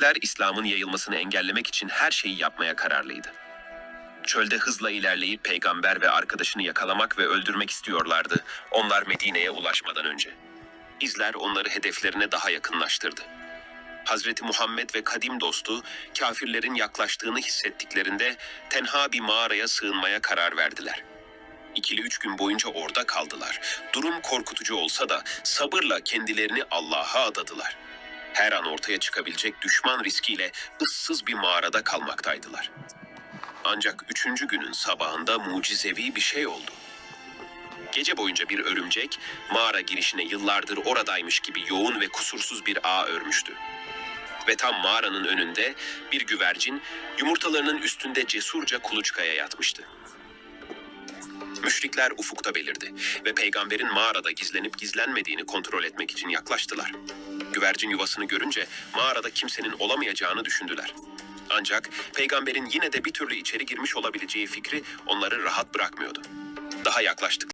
Müşrikler İslam'ın yayılmasını engellemek için her şeyi yapmaya kararlıydı. Çölde hızla ilerleyip peygamber ve arkadaşını yakalamak ve öldürmek istiyorlardı onlar Medine'ye ulaşmadan önce. İzler onları hedeflerine daha yakınlaştırdı. Hazreti Muhammed ve kadim dostu kafirlerin yaklaştığını hissettiklerinde tenha bir mağaraya sığınmaya karar verdiler. İkili üç gün boyunca orada kaldılar. Durum korkutucu olsa da sabırla kendilerini Allah'a adadılar. Her an ortaya çıkabilecek düşman riskiyle ıssız bir mağarada kalmaktaydılar. Ancak üçüncü günün sabahında mucizevi bir şey oldu. Gece boyunca bir örümcek mağara girişine yıllardır oradaymış gibi yoğun ve kusursuz bir ağ örmüştü. Ve tam mağaranın önünde bir güvercin yumurtalarının üstünde cesurca kuluçkaya yatmıştı. Müşrikler ufukta belirdi ve peygamberin mağarada gizlenip gizlenmediğini kontrol etmek için yaklaştılar. Güvercin yuvasını görünce mağarada kimsenin olamayacağını düşündüler. Ancak peygamberin yine de bir türlü içeri girmiş olabileceği fikri onları rahat bırakmıyordu. Daha yaklaştık